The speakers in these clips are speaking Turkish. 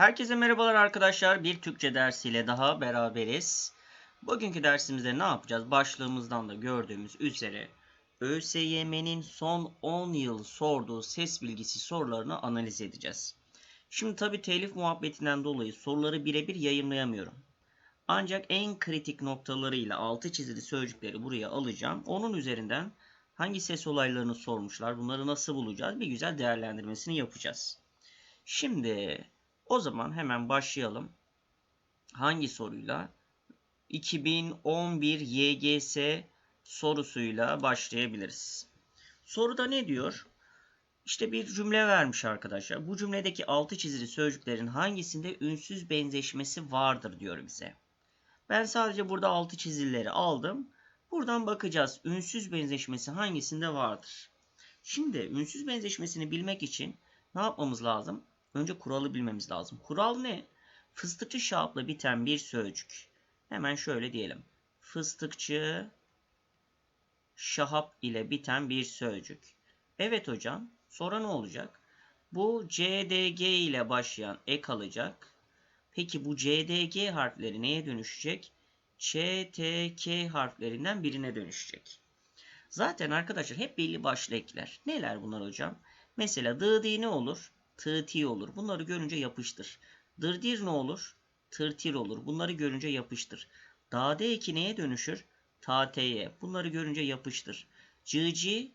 Herkese merhabalar arkadaşlar. Bir Türkçe dersiyle daha beraberiz. Bugünkü dersimizde ne yapacağız? Başlığımızdan da gördüğümüz üzere ÖSYM'nin son 10 yıl sorduğu ses bilgisi sorularını analiz edeceğiz. Şimdi tabi telif muhabbetinden dolayı soruları birebir yayınlayamıyorum. Ancak en kritik noktalarıyla altı çizili sözcükleri buraya alacağım. Onun üzerinden hangi ses olaylarını sormuşlar, bunları nasıl bulacağız bir güzel değerlendirmesini yapacağız. Şimdi o zaman hemen başlayalım. Hangi soruyla? 2011 YGS sorusuyla başlayabiliriz. Soruda ne diyor? İşte bir cümle vermiş arkadaşlar. Bu cümledeki altı çizili sözcüklerin hangisinde ünsüz benzeşmesi vardır diyor bize. Ben sadece burada altı çizilileri aldım. Buradan bakacağız. Ünsüz benzeşmesi hangisinde vardır? Şimdi ünsüz benzeşmesini bilmek için ne yapmamız lazım? Önce kuralı bilmemiz lazım. Kural ne? Fıstıkçı şahapla biten bir sözcük. Hemen şöyle diyelim. Fıstıkçı şahap ile biten bir sözcük. Evet hocam. Sonra ne olacak? Bu CDG ile başlayan ek alacak. Peki bu CDG harfleri neye dönüşecek? ÇTK harflerinden birine dönüşecek. Zaten arkadaşlar hep belli başlı ekler. Neler bunlar hocam? Mesela dı ne olur? tı olur. Bunları görünce yapıştır. Dırdir ne olur? Tırtir olur. Bunları görünce yapıştır. Dade eki neye dönüşür? Tateye. Bunları görünce yapıştır. Cıcı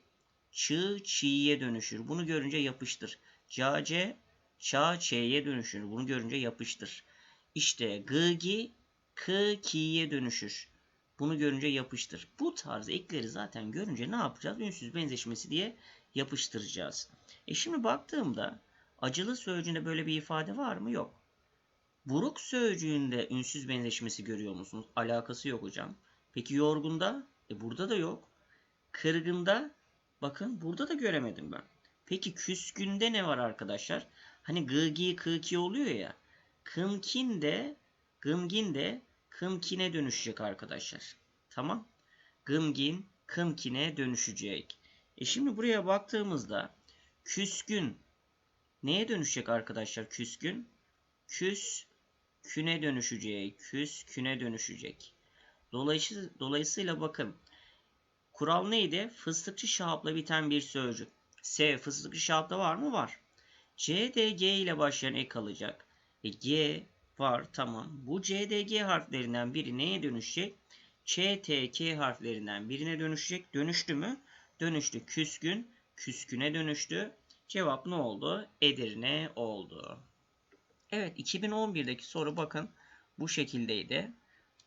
çı çiğye dönüşür. Bunu görünce yapıştır. Cace ça ç'ye dönüşür. Bunu görünce yapıştır. İşte gıgi kı ki'ye dönüşür. Bunu görünce yapıştır. Bu tarz ekleri zaten görünce ne yapacağız? Ünsüz benzeşmesi diye yapıştıracağız. E şimdi baktığımda Acılı sözcüğünde böyle bir ifade var mı? Yok. Buruk sözcüğünde ünsüz benzeşmesi görüyor musunuz? Alakası yok hocam. Peki yorgunda? E burada da yok. Kırgında? Bakın burada da göremedim ben. Peki küskünde ne var arkadaşlar? Hani gıgi kıki oluyor ya. Kımkin de gımgin de kımkine dönüşecek arkadaşlar. Tamam. Gımgin kımkine dönüşecek. E şimdi buraya baktığımızda küskün Neye dönüşecek arkadaşlar küskün? Küs küne dönüşecek. Küs küne dönüşecek. Dolayısıyla, dolayısıyla bakın. Kural neydi? Fıstıkçı şahapla biten bir sözcük. S fıstıkçı şahapta var mı? Var. C, D, G ile başlayan ek alacak. E, G var tamam. Bu C, D, G harflerinden biri neye dönüşecek? Ç, T, K harflerinden birine dönüşecek. Dönüştü mü? Dönüştü. Küskün, küsküne dönüştü. Cevap ne oldu? Edirne oldu. Evet 2011'deki soru bakın bu şekildeydi.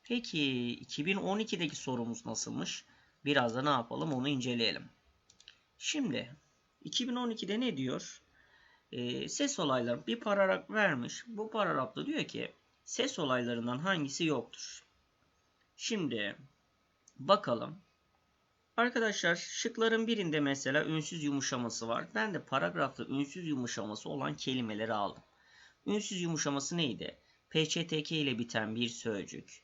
Peki 2012'deki sorumuz nasılmış? Biraz da ne yapalım onu inceleyelim. Şimdi 2012'de ne diyor? E, ses olayları bir paragraf vermiş. Bu paragrafta diyor ki ses olaylarından hangisi yoktur? Şimdi bakalım. Arkadaşlar şıkların birinde mesela ünsüz yumuşaması var. Ben de paragrafta ünsüz yumuşaması olan kelimeleri aldım. Ünsüz yumuşaması neydi? PÇTK ile biten bir sözcük.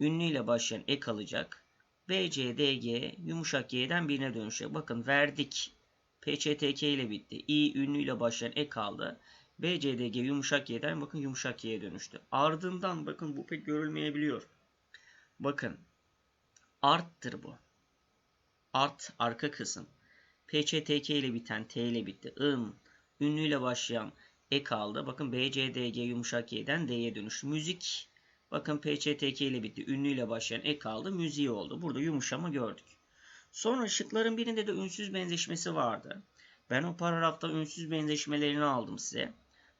Ünlüyle başlayan ek alacak. BCDG yumuşak Y'den birine dönüşecek. Bakın verdik. PÇTK ile bitti. İ ünlüyle başlayan ek aldı. BCDG yumuşak Y'den bakın yumuşak Y'ye dönüştü. Ardından bakın bu pek görülmeyebiliyor. Bakın arttır bu art arka kısım. PÇTK ile biten T ile bitti. ım ünlüyle başlayan e kaldı. Bakın BCDG yumuşak Y'den D'ye dönüştü. Müzik bakın PÇTK ile bitti. Ünlüyle başlayan e kaldı. Müziği oldu. Burada yumuşama gördük. Sonra şıkların birinde de ünsüz benzeşmesi vardı. Ben o paragrafta ünsüz benzeşmelerini aldım size.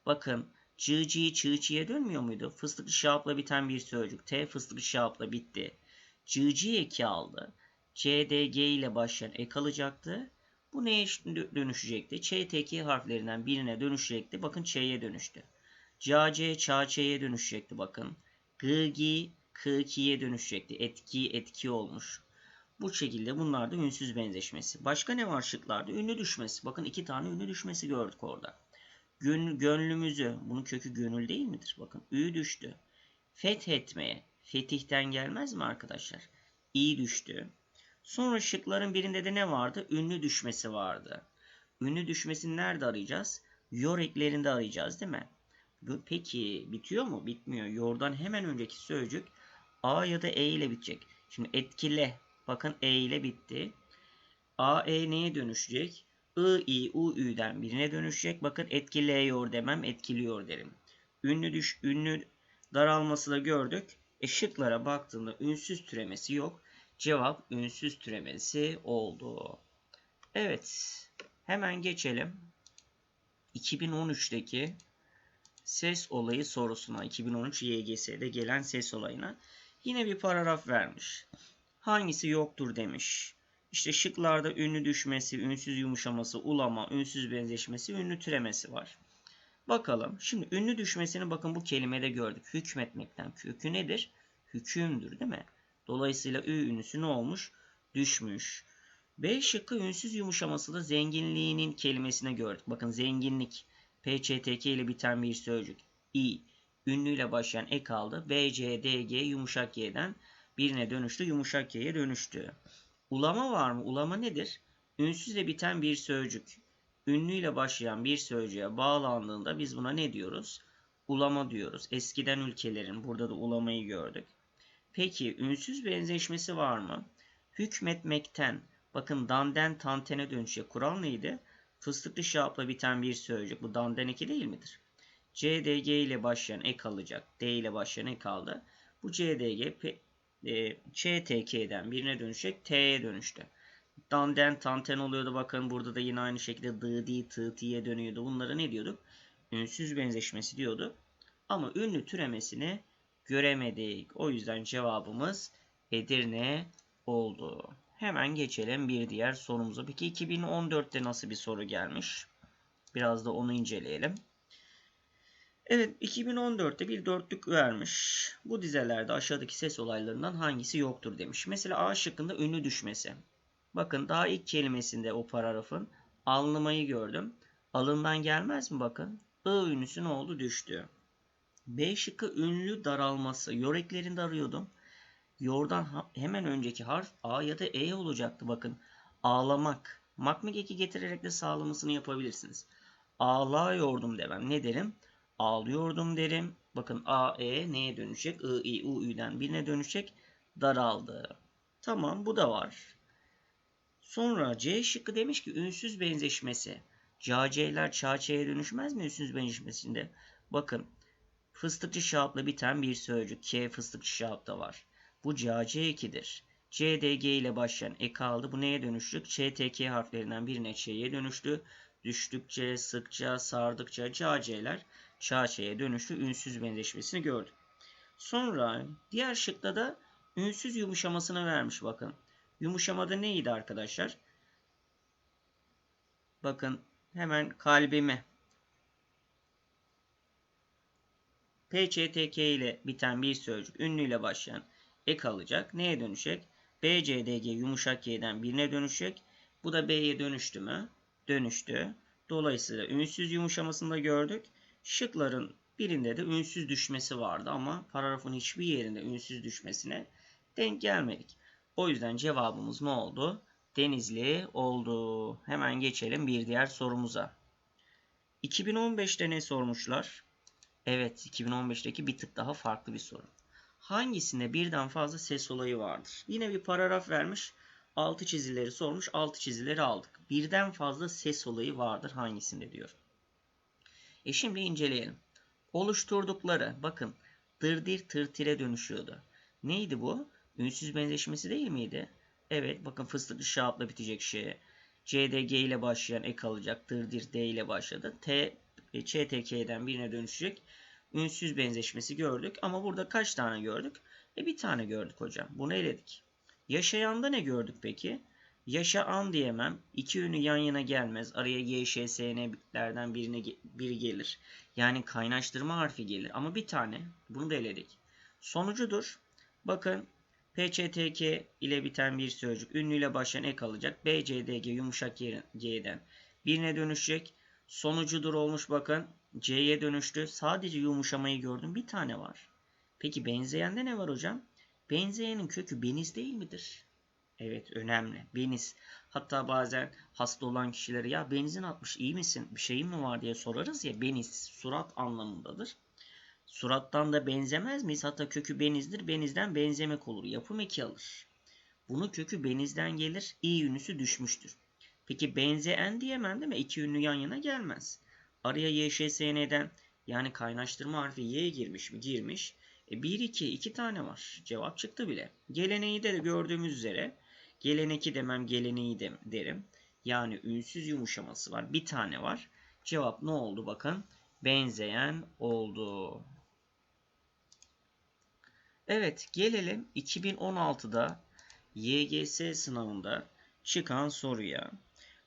Bakın cıcı çığçıya dönmüyor muydu? Fıstıklı şahapla biten bir sözcük. T fıstıklı şahapla bitti. Cıcı eki aldı. CDG ile başlayan ek alacaktı. Bu neye dönüşecekti? ÇTK harflerinden birine dönüşecekti. Bakın Ç'ye dönüştü. CAC, ÇAÇ'ye dönüşecekti bakın. GG, KK'ye dönüşecekti. Etki, etki olmuş. Bu şekilde bunlar da ünsüz benzeşmesi. Başka ne var şıklarda? Ünlü düşmesi. Bakın iki tane ünlü düşmesi gördük orada. Gön, gönlümüzü, bunun kökü gönül değil midir? Bakın ü düştü. Fethetmeye. Fetih'ten gelmez mi arkadaşlar? İ düştü. Sonra şıkların birinde de ne vardı? Ünlü düşmesi vardı. Ünlü düşmesini nerede arayacağız? Yor eklerinde arayacağız değil mi? Peki bitiyor mu? Bitmiyor. Yordan hemen önceki sözcük A ya da E ile bitecek. Şimdi etkile. Bakın E ile bitti. A, E neye dönüşecek? I, I, U, Ü'den birine dönüşecek. Bakın etkiliyor demem, etkiliyor derim. Ünlü düş, ünlü daralması da gördük. E şıklara baktığında ünsüz türemesi yok. Cevap ünsüz türemesi oldu. Evet. Hemen geçelim. 2013'teki ses olayı sorusuna. 2013 YGS'de gelen ses olayına. Yine bir paragraf vermiş. Hangisi yoktur demiş. İşte şıklarda ünlü düşmesi, ünsüz yumuşaması, ulama, ünsüz benzeşmesi, ünlü türemesi var. Bakalım. Şimdi ünlü düşmesini bakın bu kelimede gördük. Hükmetmekten. Kökü nedir? Hükümdür değil mi? Dolayısıyla ü ünlüsü ne olmuş? Düşmüş. B şıkkı ünsüz yumuşaması da zenginliğinin kelimesine gördük. Bakın zenginlik. PÇTK ile biten bir sözcük. İ. Ünlüyle başlayan ek aldı. B, C, D, G yumuşak Y'den birine dönüştü. Yumuşak Y'ye dönüştü. Ulama var mı? Ulama nedir? Ünsüzle biten bir sözcük. Ünlüyle başlayan bir sözcüğe bağlandığında biz buna ne diyoruz? Ulama diyoruz. Eskiden ülkelerin burada da ulamayı gördük. Peki ünsüz benzeşmesi var mı? Hükmetmekten. Bakın danden tantene dönüşecek. Kural neydi? Fıstıklı şapla biten bir sözcük. Bu danden eki değil midir? CDG ile başlayan ek alacak. D ile başlayan ek aldı. Bu CDG e, ÇTK'den birine dönüşecek. T'ye dönüştü. Danden tanten oluyordu. Bakın burada da yine aynı şekilde dı, di, tı, tiye dönüyordu. Bunlara ne diyorduk? Ünsüz benzeşmesi diyorduk. Ama ünlü türemesini göremedik. O yüzden cevabımız Edirne oldu. Hemen geçelim bir diğer sorumuza. Peki 2014'te nasıl bir soru gelmiş? Biraz da onu inceleyelim. Evet 2014'te bir dörtlük vermiş. Bu dizelerde aşağıdaki ses olaylarından hangisi yoktur demiş. Mesela A şıkkında ünlü düşmesi. Bakın daha ilk kelimesinde o paragrafın alnımayı gördüm. Alından gelmez mi bakın? I ünlüsü ne oldu? Düştü. B şıkkı ünlü daralması. Yor eklerinde arıyordum. Yordan hemen önceki harf A ya da E olacaktı bakın. Ağlamak. Makmek eki getirerek de sağlamasını yapabilirsiniz. Ağlıyordum demem. Ne derim? Ağlıyordum derim. Bakın A, E neye dönüşecek? I, I, U, Ü'den birine dönüşecek. Daraldı. Tamam bu da var. Sonra C şıkkı demiş ki ünsüz benzeşmesi. CAC'ler ÇAÇ'ye dönüşmez mi ünsüz benzeşmesinde? Bakın fıstıkçı şahapla biten bir sözcük. K fıstıkçı şahapta var. Bu CAC ekidir. CDG ile başlayan ek aldı. Bu neye dönüştük? ÇTK harflerinden birine Ç'ye dönüştü. Düştükçe, sıkça, sardıkça CAC'ler ÇAÇ'ye dönüştü. Ünsüz benzeşmesini gördük. Sonra diğer şıkta da ünsüz yumuşamasını vermiş bakın. Yumuşamada neydi arkadaşlar? Bakın hemen kalbime PÇTK ile biten bir sözcük ünlüyle başlayan ek alacak. Neye dönüşecek? BCDG yumuşak Y'den birine dönüşecek. Bu da B'ye dönüştü mü? Dönüştü. Dolayısıyla ünsüz yumuşamasını da gördük. Şıkların birinde de ünsüz düşmesi vardı ama paragrafın hiçbir yerinde ünsüz düşmesine denk gelmedik. O yüzden cevabımız ne oldu? Denizli oldu. Hemen geçelim bir diğer sorumuza. 2015'te ne sormuşlar? Evet 2015'teki bir tık daha farklı bir soru. Hangisinde birden fazla ses olayı vardır? Yine bir paragraf vermiş. Altı çizileri sormuş. Altı çizileri aldık. Birden fazla ses olayı vardır hangisinde diyor. E şimdi inceleyelim. Oluşturdukları bakın dırdir tırtire dönüşüyordu. Neydi bu? Ünsüz benzeşmesi değil miydi? Evet bakın fıstıklı şahapla bitecek şeye. CDG ile başlayan ek alacak. Dırdir D ile başladı. T e, ÇTK'den birine dönüşecek. Ünsüz benzeşmesi gördük. Ama burada kaç tane gördük? E bir tane gördük hocam. Bunu eledik. Yaşayanda ne gördük peki? Yaşaan diyemem. İki ünlü yan yana gelmez. Araya YŞSN'lerden birine biri gelir. Yani kaynaştırma harfi gelir. Ama bir tane. Bunu da eledik. Sonucudur. Bakın PÇTK ile biten bir sözcük ünlüyle başlayan ek alacak. BCDG yumuşak G'den birine dönüşecek. Sonucudur olmuş bakın. C'ye dönüştü. Sadece yumuşamayı gördüm. Bir tane var. Peki benzeyende ne var hocam? Benzeyenin kökü beniz değil midir? Evet önemli. Beniz. Hatta bazen hasta olan kişilere ya benzin atmış iyi misin bir şeyin mi var diye sorarız ya beniz surat anlamındadır. Surattan da benzemez miyiz? Hatta kökü benizdir. Benizden benzemek olur. Yapım eki alır. Bunun kökü benizden gelir. İ ünlüsü düşmüştür. Peki benzeyen diyemem değil mi? İki ünlü yan yana gelmez. Araya YŞSN'den yani kaynaştırma harfi Y girmiş mi? Girmiş. E 1, 2, 2 tane var. Cevap çıktı bile. Geleneği de gördüğümüz üzere geleneki demem geleneği de derim. Yani ünsüz yumuşaması var. Bir tane var. Cevap ne oldu bakın. Benzeyen oldu. Evet gelelim 2016'da YGS sınavında çıkan soruya.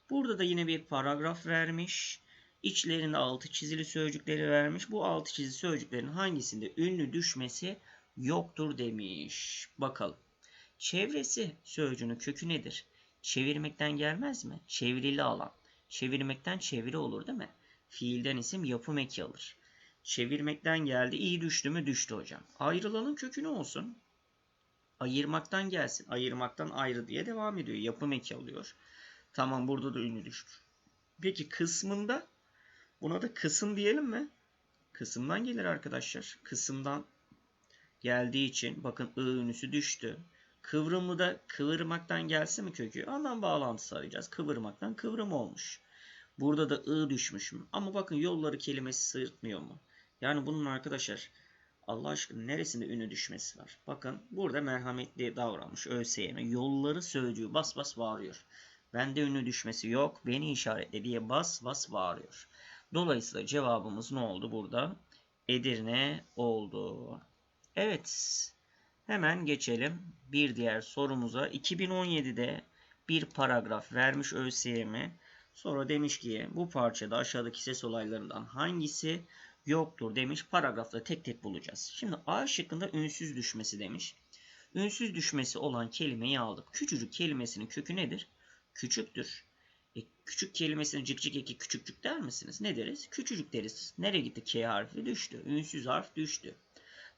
Burada da yine bir paragraf vermiş. İçlerinde altı çizili sözcükleri vermiş. Bu altı çizili sözcüklerin hangisinde ünlü düşmesi yoktur demiş. Bakalım. Çevresi sözcüğünün kökü nedir? Çevirmekten gelmez mi? Çevrili alan. Çevirmekten çeviri olur değil mi? Fiilden isim yapım eki alır. Çevirmekten geldi. İyi düştü mü? Düştü hocam. Ayrılanın kökü ne olsun? Ayırmaktan gelsin. Ayırmaktan ayrı diye devam ediyor. Yapım eki alıyor. Tamam burada da ünlü düştü. Peki kısmında buna da kısım diyelim mi? Kısımdan gelir arkadaşlar. Kısımdan geldiği için bakın ı ünlüsü düştü. Kıvrımı da kıvırmaktan gelse mi kökü? Anlam bağlantısı arayacağız. Kıvırmaktan kıvrım olmuş. Burada da ı düşmüş mü? Ama bakın yolları kelimesi sırıtmıyor mu? Yani bunun arkadaşlar Allah aşkına neresinde ünü düşmesi var? Bakın burada merhametli davranmış ÖSYM. Yolları sözcüğü bas bas bağırıyor. Bende ünlü düşmesi yok. Beni işaretle diye bas bas bağırıyor. Dolayısıyla cevabımız ne oldu burada? Edirne oldu. Evet. Hemen geçelim bir diğer sorumuza. 2017'de bir paragraf vermiş ÖSYM. Sonra demiş ki bu parçada aşağıdaki ses olaylarından hangisi yoktur demiş. Paragrafta tek tek bulacağız. Şimdi A şıkkında ünsüz düşmesi demiş. Ünsüz düşmesi olan kelimeyi aldık. Küçücük kelimesinin kökü nedir? Küçüktür. E, küçük kelimesini cık cık eki küçükcük der misiniz? Ne deriz? Küçücük deriz. Nereye gitti? K harfi düştü. Ünsüz harf düştü.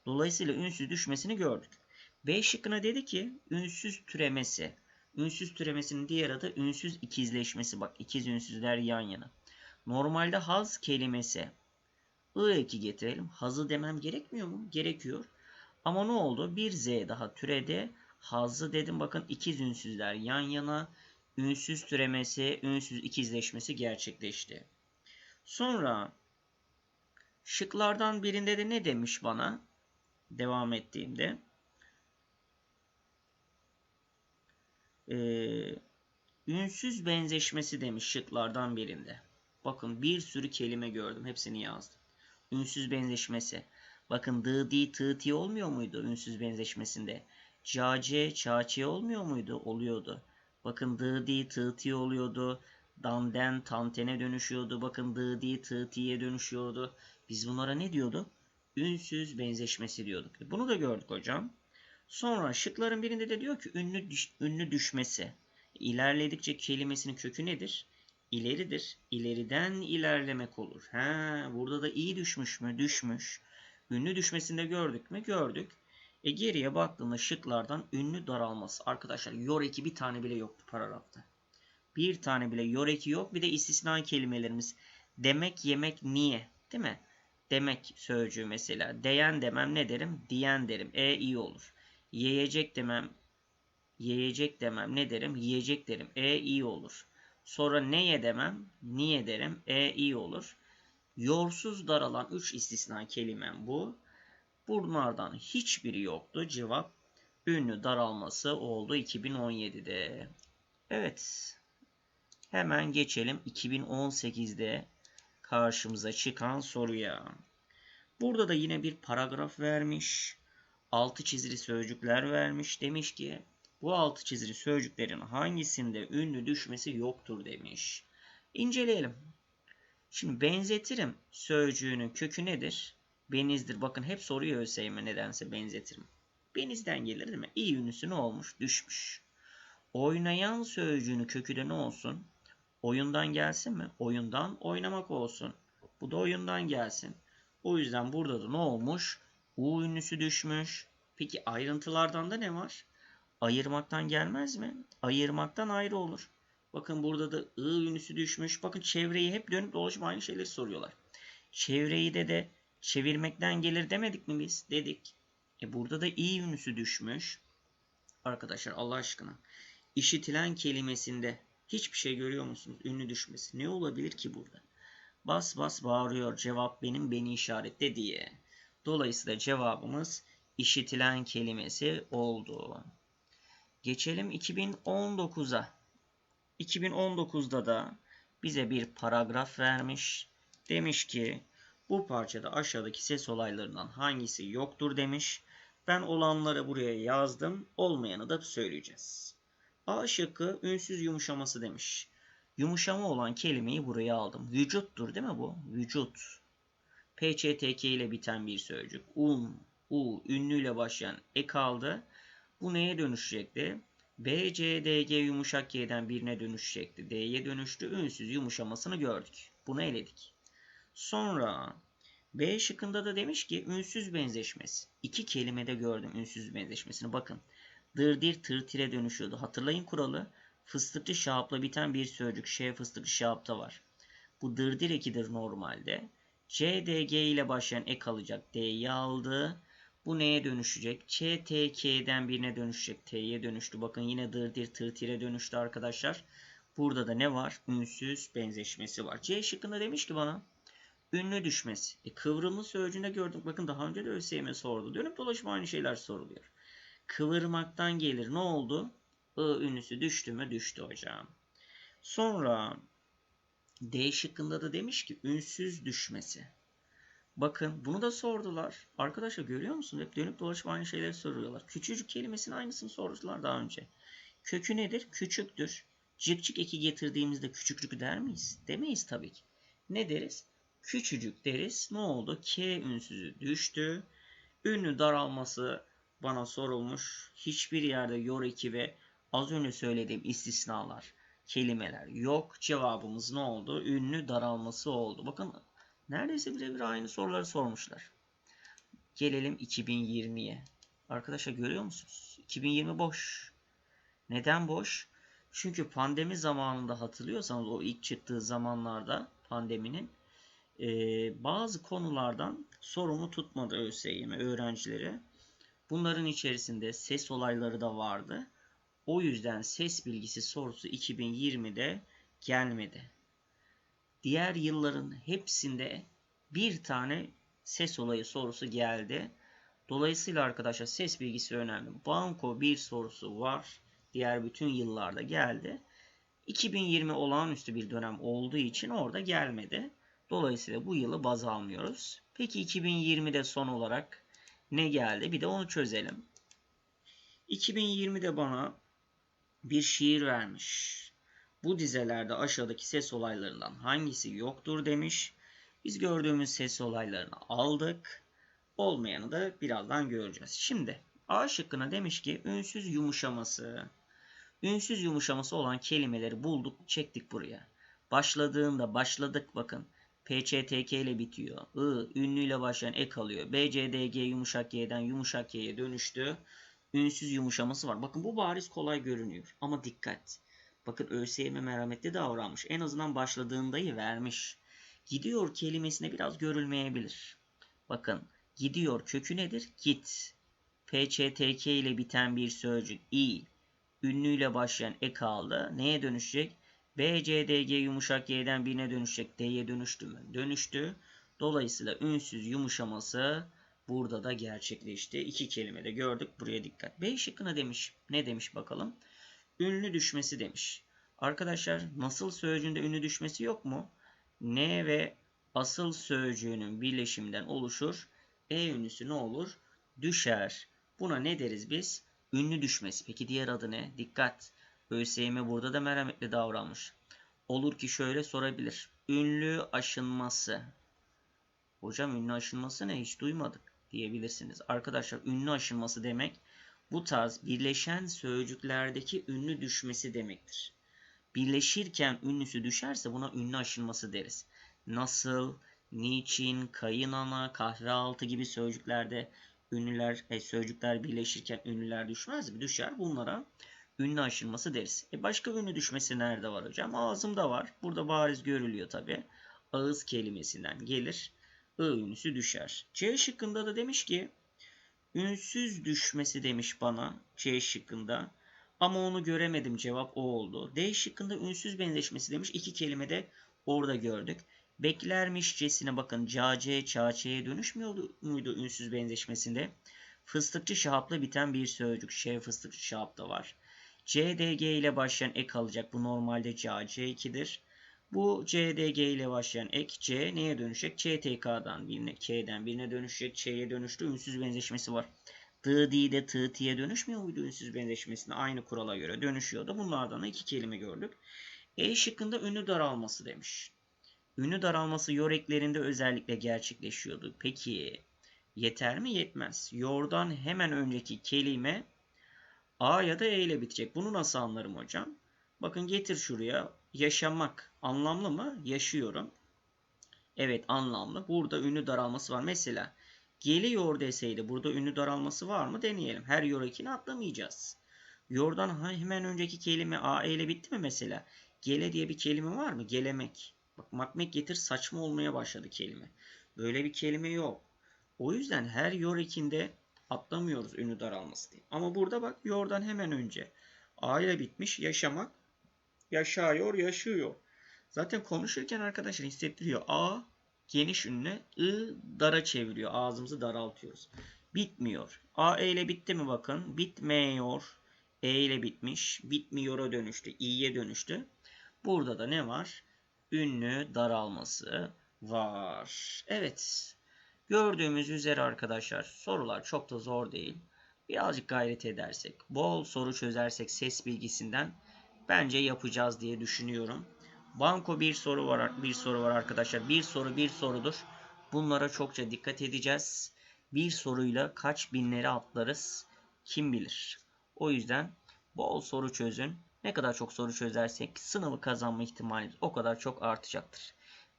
Dolayısıyla ünsüz düşmesini gördük. B şıkkına dedi ki ünsüz türemesi. Ünsüz türemesinin diğer adı ünsüz ikizleşmesi. Bak ikiz ünsüzler yan yana. Normalde haz kelimesi. I eki getirelim. Hazı demem gerekmiyor mu? Gerekiyor. Ama ne oldu? Bir Z daha türedi. Hazı dedim. Bakın ikiz ünsüzler yan yana. Ünsüz türemesi, ünsüz ikizleşmesi gerçekleşti. Sonra şıklardan birinde de ne demiş bana? Devam ettiğimde. Ee, ünsüz benzeşmesi demiş şıklardan birinde. Bakın bir sürü kelime gördüm. Hepsini yazdım. Ünsüz benzeşmesi. Bakın dı, di, tı, ti olmuyor muydu ünsüz benzeşmesinde? Cace, çaçe olmuyor muydu? Oluyordu. Bakın dı, di, tı, ti oluyordu. Damden, tantene dönüşüyordu. Bakın dı, di, tı, tiye dönüşüyordu. Biz bunlara ne diyorduk? Ünsüz benzeşmesi diyorduk. E, bunu da gördük hocam. Sonra şıkların birinde de diyor ki ünlü, düş, ünlü düşmesi. İlerledikçe kelimesinin kökü nedir? İleridir. İleriden ilerlemek olur. Ha, burada da iyi düşmüş mü? Düşmüş. Ünlü düşmesinde gördük mü? Gördük. E geriye baktığında şıklardan ünlü daralması. Arkadaşlar yor eki bir tane bile yoktu paragrafta. Bir tane bile yor eki yok. Bir de istisna kelimelerimiz. Demek, yemek, niye? Değil mi? Demek sözcüğü mesela. Deyen demem ne derim? Diyen derim. E iyi olur. Yiyecek demem. Yiyecek demem ne derim? Yiyecek derim. E iyi olur. Sonra neye demem? Niye derim? E iyi olur. Yorsuz daralan 3 istisna kelimem bu. Bunlardan hiçbiri yoktu. Cevap ünlü daralması oldu 2017'de. Evet. Hemen geçelim 2018'de karşımıza çıkan soruya. Burada da yine bir paragraf vermiş. Altı çizili sözcükler vermiş. Demiş ki bu altı çizili sözcüklerin hangisinde ünlü düşmesi yoktur demiş. İnceleyelim. Şimdi benzetirim sözcüğünün kökü nedir? Benizdir. Bakın hep soruyor ÖSYM nedense benzetirim. Benizden gelir değil mi? İyi ünlüsü ne olmuş? Düşmüş. Oynayan sözcüğünün kökü de ne olsun? Oyundan gelsin mi? Oyundan oynamak olsun. Bu da oyundan gelsin. O yüzden burada da ne olmuş? U ünlüsü düşmüş. Peki ayrıntılardan da ne var? Ayırmaktan gelmez mi? Ayırmaktan ayrı olur. Bakın burada da I ünlüsü düşmüş. Bakın çevreyi hep dönüp dolaşıp aynı şeyleri soruyorlar. Çevreyi de de çevirmekten gelir demedik mi biz? Dedik. E burada da i ünlüsü düşmüş. Arkadaşlar Allah aşkına. İşitilen kelimesinde hiçbir şey görüyor musunuz? Ünlü düşmesi. Ne olabilir ki burada? Bas bas bağırıyor. Cevap benim beni işaretle diye. Dolayısıyla cevabımız işitilen kelimesi oldu. Geçelim 2019'a. 2019'da da bize bir paragraf vermiş. Demiş ki bu parçada aşağıdaki ses olaylarından hangisi yoktur demiş. Ben olanları buraya yazdım. Olmayanı da söyleyeceğiz. A şıkkı ünsüz yumuşaması demiş. Yumuşama olan kelimeyi buraya aldım. Vücuttur değil mi bu? Vücut. PÇTK ile biten bir sözcük. Un, U, ünlüyle başlayan ek aldı. Bu neye dönüşecekti? B, yumuşak G'den birine dönüşecekti. D'ye dönüştü. Ünsüz yumuşamasını gördük. Bunu eledik. Sonra B şıkkında da demiş ki ünsüz benzeşmesi. İki kelimede gördüm ünsüz benzeşmesini. Bakın. Dırdir tırtire dönüşüyordu. Hatırlayın kuralı. Fıstıklı şahapla biten bir sözcük. Ş fıstıklı şahapta var. Bu dırdir ekidir normalde. C, D, G ile başlayan ek alacak. D'yi aldı. Bu neye dönüşecek? Ç, T, K'den birine dönüşecek. T'ye dönüştü. Bakın yine dırdir tırtire dönüştü arkadaşlar. Burada da ne var? Ünsüz benzeşmesi var. C şıkkında demiş ki bana ünlü düşmesi. E, kıvrımlı sözcüğünde gördük. Bakın daha önce de ÖSYM sordu. Dönüp dolaşıp aynı şeyler soruluyor. Kıvırmaktan gelir. Ne oldu? I ünlüsü düştü mü? Düştü hocam. Sonra D şıkkında da demiş ki ünsüz düşmesi. Bakın bunu da sordular. Arkadaşlar görüyor musunuz? Hep dönüp dolaşıp aynı şeyleri soruyorlar. Küçücük kelimesinin aynısını sordular daha önce. Kökü nedir? Küçüktür. Cık eki getirdiğimizde küçüklük der miyiz? Demeyiz tabii ki. Ne deriz? Küçücük deriz. Ne oldu? K ünsüzü düştü. Ünlü daralması bana sorulmuş. Hiçbir yerde yor eki ve az önce söylediğim istisnalar, kelimeler yok. Cevabımız ne oldu? Ünlü daralması oldu. Bakın neredeyse birebir aynı soruları sormuşlar. Gelelim 2020'ye. Arkadaşlar görüyor musunuz? 2020 boş. Neden boş? Çünkü pandemi zamanında hatırlıyorsanız o ilk çıktığı zamanlarda pandeminin e, bazı konulardan sorumlu tutmadı ÖSYM öğrencileri. Bunların içerisinde ses olayları da vardı. O yüzden ses bilgisi sorusu 2020'de gelmedi. Diğer yılların hepsinde bir tane ses olayı sorusu geldi. Dolayısıyla arkadaşlar ses bilgisi önemli. Banko bir sorusu var. Diğer bütün yıllarda geldi. 2020 olağanüstü bir dönem olduğu için orada gelmedi. Dolayısıyla bu yılı baz almıyoruz. Peki 2020'de son olarak ne geldi? Bir de onu çözelim. 2020'de bana bir şiir vermiş. Bu dizelerde aşağıdaki ses olaylarından hangisi yoktur demiş. Biz gördüğümüz ses olaylarını aldık. Olmayanı da birazdan göreceğiz. Şimdi A şıkkına demiş ki ünsüz yumuşaması. Ünsüz yumuşaması olan kelimeleri bulduk, çektik buraya. Başladığında başladık bakın. PÇTK ile bitiyor. I ünlüyle başlayan ek alıyor. BCDG yumuşak G'den yumuşak G'ye dönüştü. Ünsüz yumuşaması var. Bakın bu bariz kolay görünüyor. Ama dikkat. Bakın ÖSYM merhametli davranmış. En azından başladığındayı vermiş. Gidiyor kelimesine biraz görülmeyebilir. Bakın gidiyor kökü nedir? Git. PÇTK ile biten bir sözcük i. Ünlüyle başlayan ek aldı. Neye dönüşecek? B, yumuşak Y'den birine dönüşecek. D'ye dönüştü mü? Dönüştü. Dolayısıyla ünsüz yumuşaması burada da gerçekleşti. İki kelimede gördük. Buraya dikkat. B şıkkına demiş. Ne demiş bakalım? Ünlü düşmesi demiş. Arkadaşlar nasıl sözcüğünde ünlü düşmesi yok mu? N ve asıl sözcüğünün birleşiminden oluşur. E ünlüsü ne olur? Düşer. Buna ne deriz biz? Ünlü düşmesi. Peki diğer adı ne? Dikkat. ÖSYM burada da merhametli davranmış. Olur ki şöyle sorabilir. Ünlü aşınması. Hocam ünlü aşınması ne? Hiç duymadık diyebilirsiniz. Arkadaşlar ünlü aşınması demek bu tarz birleşen sözcüklerdeki ünlü düşmesi demektir. Birleşirken ünlüsü düşerse buna ünlü aşınması deriz. Nasıl, niçin, kayınana, kahvealtı gibi sözcüklerde ünlüler, e, sözcükler birleşirken ünlüler düşmez mi? Düşer. Bunlara ünlü aşırması deriz. E başka ünlü düşmesi nerede var hocam? Ağzımda var. Burada bariz görülüyor tabi. Ağız kelimesinden gelir. Ünlüsü düşer. C şıkkında da demiş ki ünsüz düşmesi demiş bana C şıkkında. Ama onu göremedim cevap o oldu. D şıkkında ünsüz benzeşmesi demiş. İki kelime de orada gördük. Beklermişçesine bakın cace çaçeye dönüşmüyor muydu ünsüz benzeşmesinde? Fıstıkçı şahapla biten bir sözcük. Ş fıstıkçı şahap da var. CDG ile başlayan ek alacak. Bu normalde CC2'dir. Bu CDG ile başlayan ek C neye dönüşecek? CTK'dan birine, K'den birine dönüşecek. Ç'ye dönüştü. Ünsüz benzeşmesi var. D, D de T, T'ye dönüşmüyor muydu ünsüz benzeşmesine? Aynı kurala göre dönüşüyordu. Bunlardan da iki kelime gördük. E şıkkında ünlü daralması demiş. Ünlü daralması yoreklerinde özellikle gerçekleşiyordu. Peki yeter mi? Yetmez. Yordan hemen önceki kelime A ya da E ile bitecek. Bunu nasıl anlarım hocam? Bakın getir şuraya. Yaşamak anlamlı mı? Yaşıyorum. Evet anlamlı. Burada ünlü daralması var. Mesela geliyor deseydi burada ünlü daralması var mı? Deneyelim. Her yorekini atlamayacağız. Yordan hemen önceki kelime A E ile bitti mi mesela? Gele diye bir kelime var mı? Gelemek. Bak makmek getir saçma olmaya başladı kelime. Böyle bir kelime yok. O yüzden her yorekinde atlamıyoruz ünlü daralması diye. Ama burada bak yordan hemen önce A ile bitmiş yaşamak yaşıyor yaşıyor. Zaten konuşurken arkadaşlar hissettiriyor. A geniş ünlü I dara çeviriyor. Ağzımızı daraltıyoruz. Bitmiyor. A E ile bitti mi bakın. Bitmiyor. E ile bitmiş. Bitmiyor'a dönüştü. İ'ye dönüştü. Burada da ne var? Ünlü daralması var. Evet. Gördüğümüz üzere arkadaşlar sorular çok da zor değil. Birazcık gayret edersek, bol soru çözersek ses bilgisinden bence yapacağız diye düşünüyorum. Banko bir soru var, bir soru var arkadaşlar. Bir soru bir sorudur. Bunlara çokça dikkat edeceğiz. Bir soruyla kaç binleri atlarız kim bilir. O yüzden bol soru çözün. Ne kadar çok soru çözersek sınavı kazanma ihtimalimiz o kadar çok artacaktır.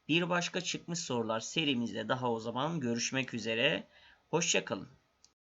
Bir başka çıkmış sorular serimizde daha o zaman görüşmek üzere. Hoşçakalın.